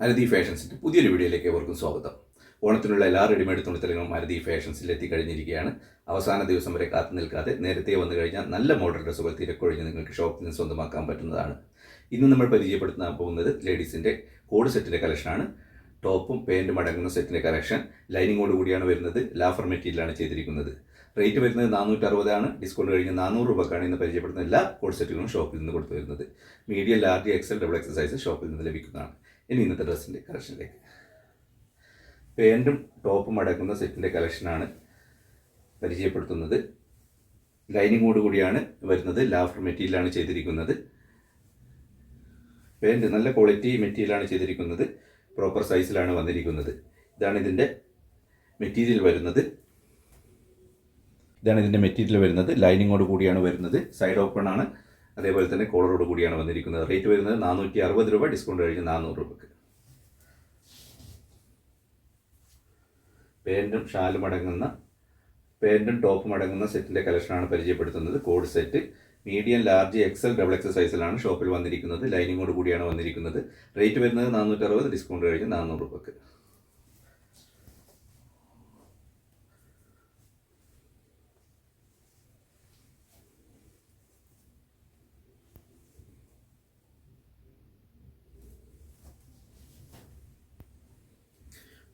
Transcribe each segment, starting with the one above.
മാരുതി ഫാഷൻസിന്റെ പുതിയൊരു വീഡിയോയിലേക്ക് ഏവർക്കും സ്വാഗതം. ഓണത്തിനുള്ള എല്ലാ റെഡിമെയ്ഡ് തുണിത്തലങ്ങളും അരതി ഫാഷൻസിൽ എത്തിക്കഴിഞ്ഞിരിക്കുകയാണ്. അവസാന ദിവസം വരെ കാത്തു നിൽക്കാതെ നേരത്തെ വന്നു കഴിഞ്ഞാൽ നല്ല മോഡൽ ഡ്രസ്സുകൾ തിരക്കൊഴിഞ്ഞ് നിങ്ങൾക്ക് ഷോപ്പിൽ നിന്ന് സ്വന്തമാക്കാൻ പറ്റുന്നതാണ്. ഇന്ന് നമ്മൾ പരിചയപ്പെടുത്താൻ പോകുന്നത് ലേഡീസിന്റെ കോഡ് സെറ്റിന്റെ കളക്ഷനാണ് ടോപ്പും പാന്റും അടങ്ങുന്ന സെറ്റിന്റെ കളക്ഷൻ ലൈനിങ്ങോട് കൂടിയാണ് വരുന്നത്. ലാഫർ മെറ്റീരിയലാണ് ചെയ്തിരിക്കുന്നത്. റേറ്റ് വരുന്നത് നാനൂറ്റി അറുപതാണ് ഡിസ്കൗണ്ട് കഴിഞ്ഞ് നാനൂറ് രൂപക്കാണ് ഇന്ന് പരിചയപ്പെടുന്ന എല്ലാ കോഡ് സെറ്റുകളും ഷോപ്പിൽ നിന്ന് കൊടുത്തു വരുന്നത്. Medium large XL double exercise ഷോപ്പിൽ നിന്ന് ലഭിക്കുന്നതാണ്. ഇനി ഇന്നത്തെ ഡ്രസ്സിന്റെ കളക്ഷനിലേക്ക്. പാന്റും ടോപ്പും അടക്കുന്ന സെറ്റിന്റെ കളക്ഷനാണ് പരിചയപ്പെടുത്തുന്നത്. ലൈനിങ്ങോട് കൂടിയാണ് വരുന്നത്. ലാഫർ മെറ്റീരിയലാണ് ചെയ്തിരിക്കുന്നത്. പാന്റ് നല്ല ക്വാളിറ്റി മെറ്റീരിയലാണ് ചെയ്തിരിക്കുന്നത്. പ്രോപ്പർ സൈസിലാണ് വന്നിരിക്കുന്നത്. ഇതാണ് ഇതിന്റെ മെറ്റീരിയൽ വരുന്നത്. ഇതാണ് ഇതിന്റെ മെറ്റീരിയൽ വരുന്നത്. ലൈനിങ്ങോട് കൂടിയാണ് വരുന്നത്. സൈഡ് ഓപ്പൺ ആണ്. അതേപോലെ തന്നെ കോളറോട് കൂടിയാണ് വന്നിരിക്കുന്നത്. റേറ്റ് വരുന്നത് നാനൂറ്റി അറുപത് രൂപ ഡിസ്കൗണ്ട് കഴിഞ്ഞ് നാനൂറ് രൂപക്ക്. പേന്റും ഷാലും അടങ്ങുന്ന പേന്റും ടോപ്പും അടങ്ങുന്ന സെറ്റിന്റെ കളക്ഷനാണ് പരിചയപ്പെടുത്തുന്നത്. Coord set medium large XL double XL സൈസിലാണ് ഷോപ്പിൽ വന്നിരിക്കുന്നത്. ലൈനിങ്ങോട് കൂടിയാണ് വന്നിരിക്കുന്നത്. റേറ്റ് വരുന്നത് നാനൂറ്റി അറുപത് ഡിസ്കൗണ്ട് കഴിഞ്ഞ് നാനൂറ് രൂപക്ക്.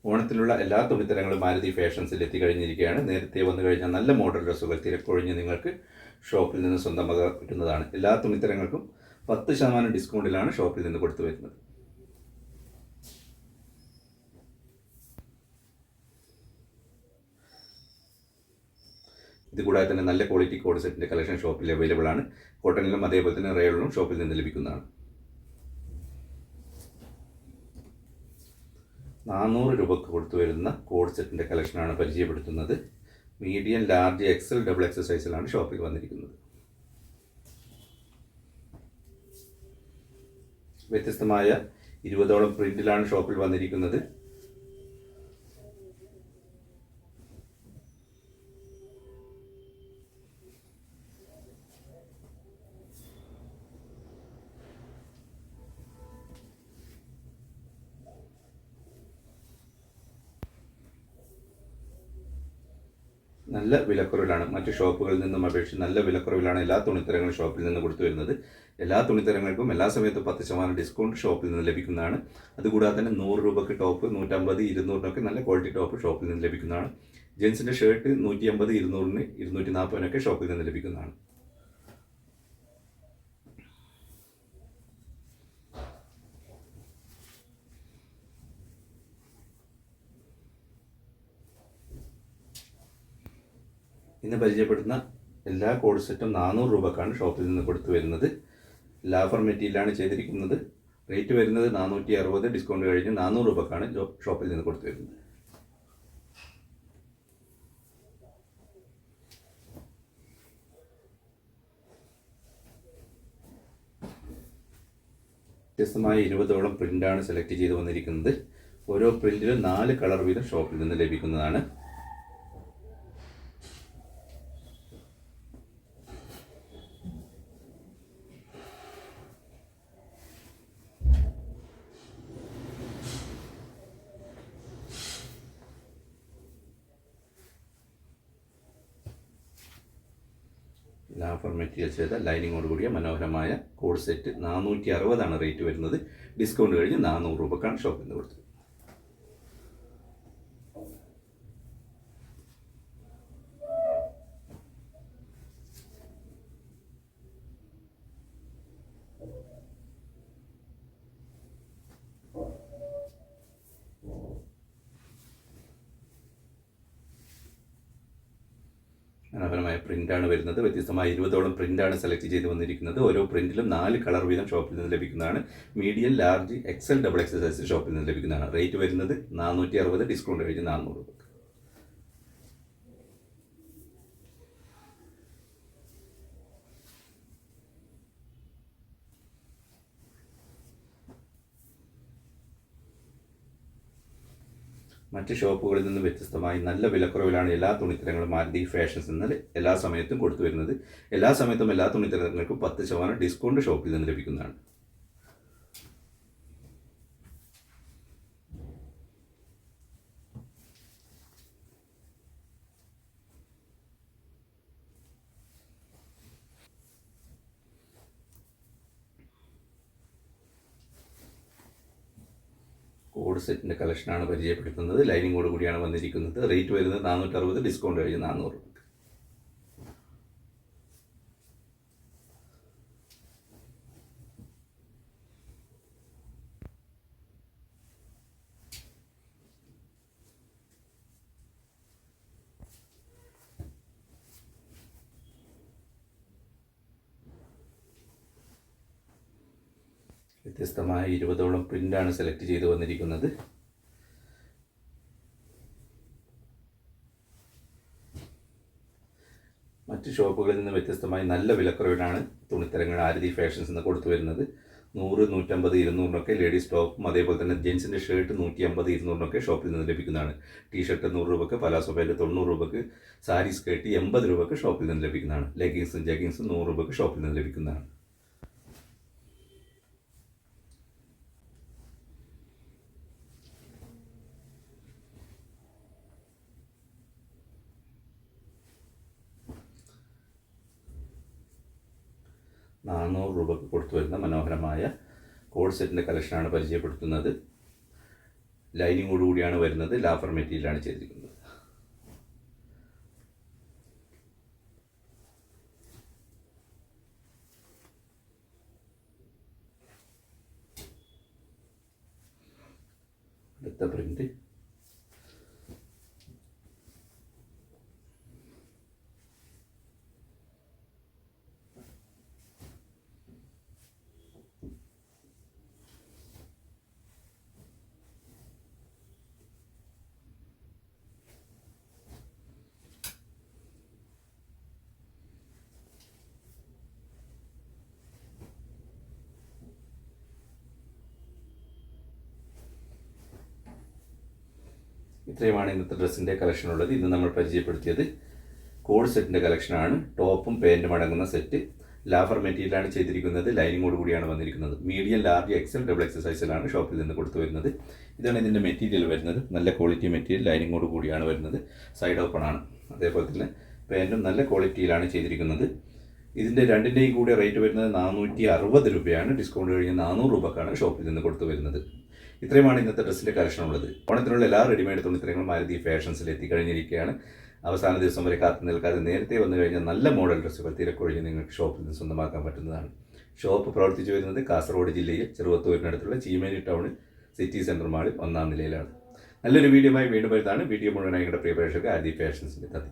ഓണത്തിലുള്ള എല്ലാ തുണിത്തരങ്ങളും മാരുതി ഫാഷൻസിൽ എത്തിക്കഴിഞ്ഞിരിക്കുകയാണ്. നേരത്തെ വന്നു കഴിഞ്ഞാൽ നല്ല മോഡൽ ഡ്രസ്സുകൾ തിരക്കൊഴിഞ്ഞ് നിങ്ങൾക്ക് ഷോപ്പിൽ നിന്ന് സ്വന്തമാക്കാൻ പറ്റുന്നതാണ് എല്ലാ തുണിത്തരങ്ങൾക്കും പത്ത് ശതമാനം ഡിസ്കൗണ്ടിലാണ് ഷോപ്പിൽ നിന്ന് കൊടുത്തു വരുന്നത്. ഇതുകൂടാതെ തന്നെ നല്ല ക്വാളിറ്റി കോഡ് സെറ്റിന്റെ കളക്ഷൻ ഷോപ്പിൽ അവൈലബിൾ ആണ്. കോട്ടണിലും അതേപോലെ തന്നെ റയോളിലും ഷോപ്പിൽ നിന്ന് ലഭിക്കുന്നതാണ്. നാനൂറ് രൂപക്ക് കൊടുത്തു വരുന്ന കോഡ് സെറ്റിന്റെ കളക്ഷനാണ് പരിചയപ്പെടുത്തുന്നത്. Medium large XL double XL സൈസിലാണ് ഷോപ്പിൽ വന്നിരിക്കുന്നത്. വ്യത്യസ്തമായ ഇരുപതോളം പ്രിന്റിലാണ് ഷോപ്പിൽ വന്നിരിക്കുന്നത്. നല്ല വിലക്കുറവിലാണ്. മറ്റ് ഷോപ്പുകളിൽ നിന്നും അപേക്ഷിച്ച് നല്ല വിലക്കുറവിലാണ് എല്ലാ തുണിത്തരങ്ങളും ഷോപ്പിൽ നിന്ന് കൊടുത്തു വരുന്നത്. എല്ലാ തുണിത്തരങ്ങൾക്കും എല്ലാ സമയത്തും പത്ത് ശതമാനം ഡിസ്കൗണ്ട് ഷോപ്പിൽ നിന്ന് ലഭിക്കുന്നതാണ്. അതുകൂടാതെ തന്നെ നൂറ് രൂപയ്ക്ക് ടോപ്പ് നൂറ്റമ്പത് ഇരുന്നൂറിനൊക്കെ നല്ല ക്വാളിറ്റി ടോപ്പ് ഷോപ്പിൽ നിന്ന് ലഭിക്കുന്നതാണ്. ജെൻസിന്റെ ഷർട്ട് നൂറ്റി അമ്പത് ഇരുന്നൂറിന് ഇരുന്നൂറ്റി നാൽപ്പതിനൊക്കെ ഷോപ്പിൽ നിന്ന് ലഭിക്കുന്നതാണ്. ഇന്ന് പരിചയപ്പെടുന്ന എല്ലാ കോഡ് സെറ്റും നാനൂറ് രൂപക്കാണ് ഷോപ്പിൽ നിന്ന് കൊടുത്തു വരുന്നത്. ലാഫർ മെറ്റീരിയലാണ് ചെയ്തിരിക്കുന്നത്. റേറ്റ് വരുന്നത് നാനൂറ്റി അറുപത് ഡിസ്കൗണ്ട് കഴിഞ്ഞ് നാനൂറ് രൂപക്കാണ് ഷോപ്പിൽ നിന്ന് കൊടുത്തു വരുന്നത്. വ്യത്യസ്തമായ ഇരുപതോളം പ്രിന്റാണ് സെലക്ട് ചെയ്ത് വന്നിരിക്കുന്നത്. ഓരോ പ്രിന്റിലും നാല് കളർ വീതം ഷോപ്പിൽ നിന്ന് ലഭിക്കുന്നതാണ്. ലാഫർ മെറ്റീരിയൽ ചെയ്ത ലൈനിങ്ങോട് കൂടിയ മനോഹരമായ കോഡ് സെറ്റ് നാനൂറ്റി അറുപതാണ് റേറ്റ് വരുന്നത്. ഡിസ്കൗണ്ട് കഴിഞ്ഞ് നാനൂറ് രൂപക്കാണ് ഷോപ്പിൽ നിന്ന് കൊടുത്തത്. മനോഹരമായ പ്രിന്റാണ് വരുന്നത്. വ്യത്യസ്തമായ ഇരുപതോളം പ്രിന്റാണ് സെലക്ട് ചെയ്ത് വന്നിരിക്കുന്നത്. ഓരോ പ്രിന്റിലും നാല് കളർ വീതം ഷോപ്പിൽ നിന്ന് ലഭിക്കുന്നതാണ്. Medium large XL double XL size ഷോപ്പിൽ നിന്ന് ലഭിക്കുന്നതാണ്. റേറ്റ് വരുന്നത് നാനൂറ്റി അറുപത് ഡിസ്കൗണ്ട് കഴിഞ്ഞ് നാനൂറ് മറ്റ് ഷോപ്പുകളിൽ നിന്ന് വ്യത്യസ്തമായി നല്ല വിലക്കുറവിലാണ് എല്ലാ തുണിത്തരങ്ങളും മാരുതി ഫാഷൻസ് നിന്ന് എല്ലാ സമയത്തും കൊടുത്തു വരുന്നത്. എല്ലാ സമയത്തും എല്ലാ തുണിത്തരങ്ങൾക്കും പത്ത് ശതമാനം ഡിസ്കൗണ്ട് ഷോപ്പിൽ നിന്ന് ലഭിക്കുന്നതാണ്. കോഡ് സെറ്റിന്റെ കളക്ഷനാണ് പരിചയപ്പെടുത്തുന്നത്. ലൈനിങ്ങോട് കൂടിയാണ് വന്നിരിക്കുന്നത്. റേറ്റ് വരുന്നത് നാനൂറ്ററുപത് ഡിസ്കൗണ്ട് കഴിഞ്ഞ് നാനൂറ്. വ്യത്യസ്തമായ ഇരുപതോളം പ്രിന്റാണ് സെലക്ട് ചെയ്ത് വന്നിരിക്കുന്നത്. മറ്റ് ഷോപ്പുകളിൽ നിന്ന് വ്യത്യസ്തമായി നല്ല വിലക്കുറവിലാണ് തുണിത്തരങ്ങൾ ആരതി ഫാഷൻസ് എന്ന് കൊടുത്തു വരുന്നത്. നൂറ് നൂറ്റമ്പത് ഇരുന്നൂറിനൊക്കെ ലേഡീസ് ടോപ്പും അതേപോലെ തന്നെ ജെൻസിന്റെ ഷർട്ട് നൂറ്റി അമ്പത് ഇരുന്നൂറിനൊക്കെ ഷോപ്പിൽ നിന്ന് ലഭിക്കുന്നതാണ്. ടീ ഷർട്ട് നൂറ് രൂപക്ക് പലാസോ തൊണ്ണൂറ് രൂപക്ക് സാരി സ്കേർട്ട് എൺപത് രൂപക്ക് ഷോപ്പിൽ നിന്ന് ലഭിക്കുന്നതാണ്. ലെഗിങ്സും ജഗിങ്സും നൂറ് രൂപക്ക് ഷോപ്പിൽ നിന്ന് ലഭിക്കുന്നതാണ്. നാനൂറ് രൂപക്ക് കൊടുത്തു വരുന്ന മനോഹരമായ കോഡ് സെറ്റിന്റെ കളക്ഷനാണ് പരിചയപ്പെടുത്തുന്നത്. ലൈനിങ്ങോട് കൂടിയാണ് വരുന്നത്. ലാഫർ മെറ്റീരിയലാണ് ചെയ്തിരിക്കുന്നത്. അടുത്ത പ്രിന്റ് ഇത്രയുമാണ് ഇന്നത്തെ ഡ്രസ്സിന്റെ കളക്ഷൻ ഉള്ളത് ഇന്ന് നമ്മൾ പരിചയപ്പെടുത്തിയത് കോഡ് സെറ്റിന്റെ കളക്ഷനാണ്. ടോപ്പും പാന്റും അടങ്ങുന്ന സെറ്റ്. ലാഫർ മെറ്റീരിയലാണ് ചെയ്തിരിക്കുന്നത്. ലൈനിങ്ങോട് കൂടിയാണ് വന്നിരിക്കുന്നത്. Medium large XL double XL സൈസിലാണ് ഷോപ്പിൽ നിന്ന് കൊടുത്തു വരുന്നത്. ഇതാണ് ഇതിന്റെ മെറ്റീരിയൽ വരുന്നത്. നല്ല ക്വാളിറ്റി മെറ്റീരിയൽ ലൈനിങ്ങോട് കൂടിയാണ് വരുന്നത്. സൈഡ് ഓപ്പൺ ആണ്. അതേപോലെ തന്നെ പാന്റും നല്ല ക്വാളിറ്റിയിലാണ് ചെയ്തിരിക്കുന്നത്. ഇതിന്റെ രണ്ടിന്റെയും കൂടി റേറ്റ് വരുന്നത് നാനൂറ്റി അറുപത് രൂപയാണ്. ഡിസ്കൗണ്ട് കഴിഞ്ഞ് നാനൂറ് രൂപക്കാണ് ഷോപ്പിൽ നിന്ന് കൊടുത്തു വരുന്നത്. ഇത്രയുമാണ് ഇന്നത്തെ ഡ്രസ്സിന്റെ കളക്ഷൻ ഉള്ളത് ഓണത്തിനുള്ള എല്ലാ റെഡിമെയ്ഡ് തുണിത്തരങ്ങളും മാരുതി ഫാഷൻസിൽ എത്തിക്കഴിഞ്ഞിരിക്കുകയാണ്. അവസാന ദിവസം വരെ കാത്തു നിൽക്കാതെ നേരത്തെ വന്നു കഴിഞ്ഞാൽ നല്ല മോഡൽ ഡ്രസ്സുകൾ തിരക്കൊഴിഞ്ഞ് നിങ്ങൾക്ക് ഷോപ്പിൽ നിന്ന് സ്വന്തമാക്കാൻ പറ്റുന്നതാണ്. ഷോപ്പ് പ്രവർത്തിച്ചു വരുന്നത് കാസർഗോഡ് ജില്ലയിൽ ചെറുവത്തൂരിനടുത്തുള്ള ചീമേനി ടൗണിൽ സിറ്റി സെന്റർ മാളിൽ ഒന്നാം നിലയിലാണ്. നല്ലൊരു വീഡിയോയുമായി വീണ്ടും വരുന്നതാണ് വീഡിയോ മുഴുവനായി നിങ്ങളുടെ പ്രിയ പ്രേക്ഷകർക്ക് ആദി ഫാഷൻസിന്റെ തതി.